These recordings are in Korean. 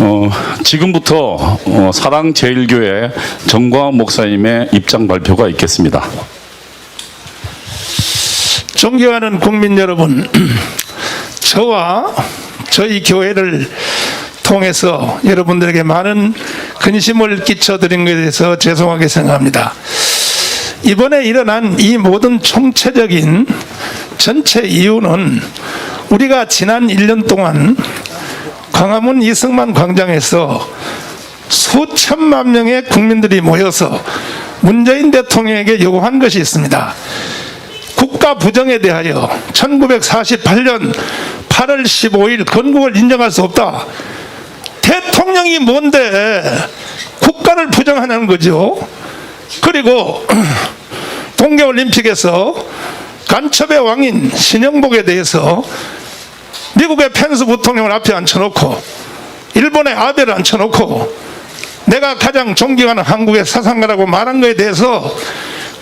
어, 지금부터 어, 사랑 제일교회 정광 목사님의 입장 발표가 있겠습니다. 존경하는 국민 여러분, 저와 저희 교회를 통해서 여러분들에게 많은 근심을 끼쳐드린 것에 대해서 죄송하게 생각합니다. 이번에 일어난 이 모든 총체적인 전체 이유는 우리가 지난 1년 동안 광화문 이승만 광장에서 수천만 명의 국민들이 모여서 문재인 대통령에게 요구한 것이 있습니다. 국가 부정에 대하여 1948년 8월 15일 건국을 인정할 수 없다. 대통령이 뭔데 국가를 부정하는 거죠. 그리고 동계올림픽에서 간첩의 왕인 신영복에 대해서 미국의 펜스 부통령을 앞에 앉혀놓고 일본의 아베를 앉혀놓고 내가 가장 존경하는 한국의 사상가라고 말한 것에 대해서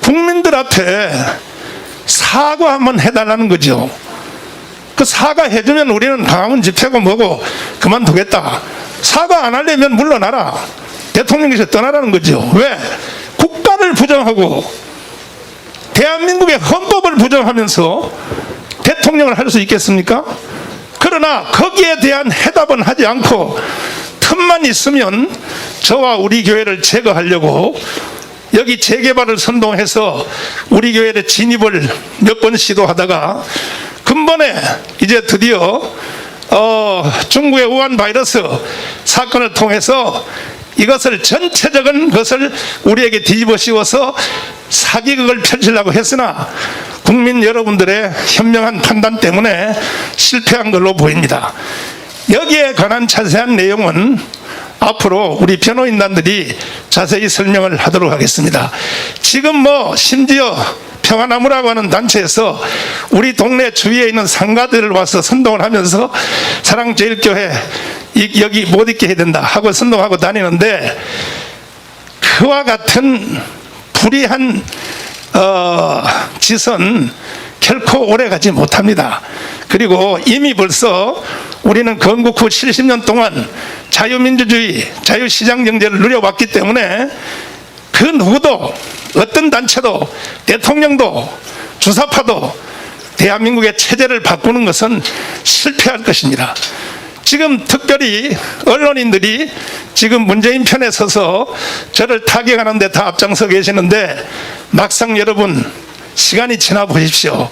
국민들 앞에 사과 한번 해달라는 거죠. 그 사과해주면 우리는 강화문 집회고 뭐고 그만두겠다. 사과 안 하려면 물러나라. 대통령께서 떠나라는 거죠. 왜? 국가를 부정하고 대한민국의 헌법을 부정하면서 대통령을 할 수 있겠습니까? 그러나 거기에 대한 해답은 하지 않고 틈만 있으면 저와 우리 교회를 제거하려고 여기 재개발을 선동해서 우리 교회에 진입을 몇 번 시도하다가 근본에 이제 드디어 어, 중국의 우한 바이러스 사건을 통해서 이것을 전체적인 것을 우리에게 뒤집어 씌워서 사기극을 펼치려고 했으나 국민 여러분들의 현명한 판단 때문에 실패한 걸로 보입니다. 여기에 관한 자세한 내용은 앞으로 우리 변호인단들이 자세히 설명을 하도록 하겠습니다. 지금 뭐 심지어 평화나무라고 하는 단체에서 우리 동네 주위에 있는 상가들을 와서 선동을 하면서 사랑제일교회 이- 여기 못 있게 해야 된다 하고 선동하고 다니는데 그와 같은 불의한 어, 짓은 결코 오래 가지 못합니다. 그리고 이미 벌써 우리는 건국 후 70년 동안 자유민주주의, 자유시장 경제를 누려왔기 때문에 그 누구도 어떤 단체도 대통령도 주사파도 대한민국의 체제를 바꾸는 것은 실패할 것입니다. 지금 특별히 언론인들이 지금 문재인 편에 서서 저를 타격하는데 다 앞장서 계시는데 막상 여러분 시간이 지나 보십시오.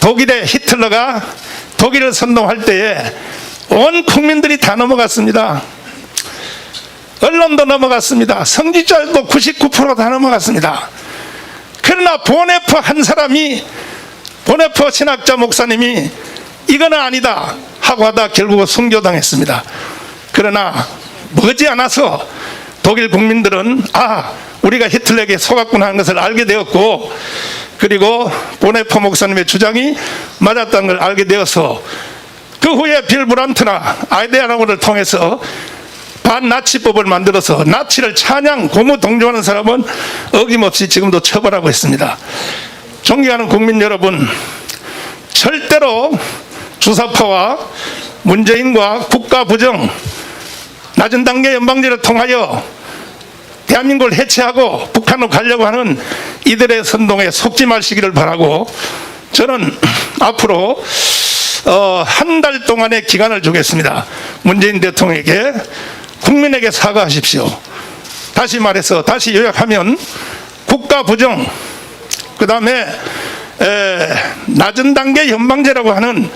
독일의 히틀러가 독일을 선동할 때에 온 국민들이 다 넘어갔습니다. 언론도 넘어갔습니다. 성지자도 99%다 넘어갔습니다. 그러나 보네프 한 사람이 보네프 신학자 목사님이 이거는 아니다 하고 하다 결국 순교당했습니다. 그러나 머지않아서 독일 국민들은 아 우리가 히틀러에게 속았구나 하는 것을 알게 되었고 그리고 보네프 목사님의 주장이 맞았다는 걸 알게 되어서 그 후에 빌 브란트나 아이데아나고를 통해서 반나치법을 만들어서 나치를 찬양 고무 동조하는 사람은 어김없이 지금도 처벌하고 있습니다. 존경하는 국민 여러분, 절대로 주사파와 문재인과 국가 부정, 낮은 단계 연방제를 통하여 대한민국을 해체하고 북한으로 가려고 하는 이들의 선동에 속지 마시기를 바라고 저는 앞으로 어, 한 달 동안의 기간을 주겠습니다. 문재인 대통령에게 국민에게 사과하십시오. 다시 말해서 다시 요약하면 국가 부정 그 다음에 낮은 단계 연방제라고 하는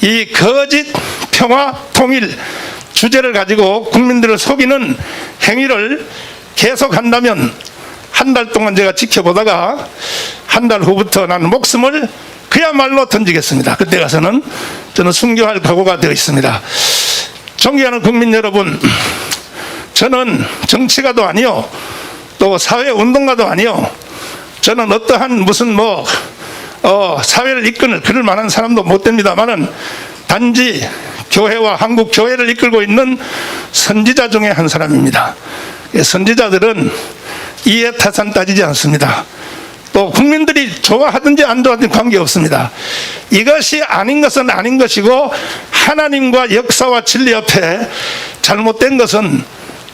이 거짓 평화 통일 주제를 가지고 국민들을 속이는 행위를 계속한다면 한 달 동안 제가 지켜보다가 한 달 후부터 나는 목숨을 그야말로 던지겠습니다. 그때 가서는 저는 순교할 각오가 되어 있습니다. 존경하는 국민 여러분, 저는 정치가도 아니요, 또 사회운동가도 아니요, 저는 어떠한 무슨 뭐, 어, 사회를 이끄는 그럴 만한 사람도 못 됩니다만은 단지 교회와 한국 교회를 이끌고 있는 선지자 중에 한 사람입니다. 예, 선지자들은 이해 타산 따지지 않습니다. 또 국민들이 좋아하든지 안 좋아하든지 관계없습니다. 이것이 아닌 것은 아닌 것이고 하나님과 역사와 진리 옆에 잘못된 것은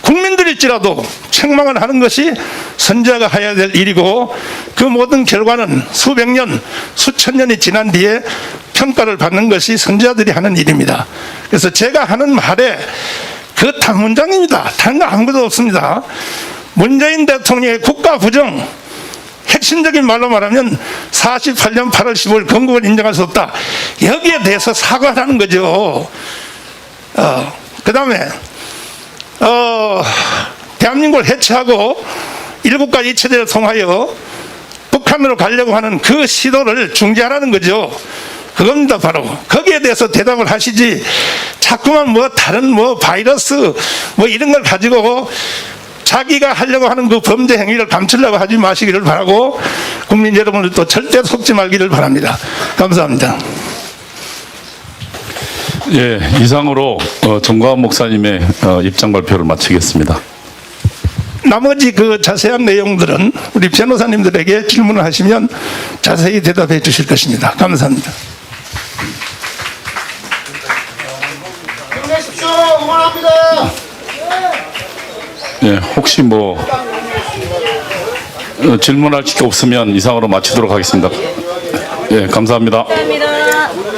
국민들일지라도 책망을 하는 것이 선자가 해야 될 일이고 그 모든 결과는 수백 년, 수천 년이 지난 뒤에 평가를 받는 것이 선자들이 하는 일입니다. 그래서 제가 하는 말에 그 단문장입니다. 다른 거 아무것도 없습니다. 문재인 대통령의 국가 부정 핵심적인 말로 말하면 48년 8월 15일 건국을 인정할 수 없다. 여기에 대해서 사과하는 거죠. 어, 그 다음에, 어, 대한민국을 해체하고 일국가 이체제를 통하여 북한으로 가려고 하는 그 시도를 중지하라는 거죠. 그겁니다, 바로. 거기에 대해서 대답을 하시지, 자꾸만 뭐 다른 뭐 바이러스 뭐 이런 걸 가지고 자기가 하려고 하는 그 범죄 행위를 감추려고 하지 마시기를 바라고 국민 여러분들도 절대 속지 말기를 바랍니다. 감사합니다. 예, 이상으로 어, 정광훈 목사님의 어, 입장 발표를 마치겠습니다. 나머지 그 자세한 내용들은 우리 변호사님들에게 질문을 하시면 자세히 대답해 주실 것입니다. 감사합니다. 힘내십시오. 응원합니다. 예, 혹시 뭐 어, 질문할 게 없으면 이상으로 마치도록 하겠습니다. 예, 감사합니다. 감사합니다.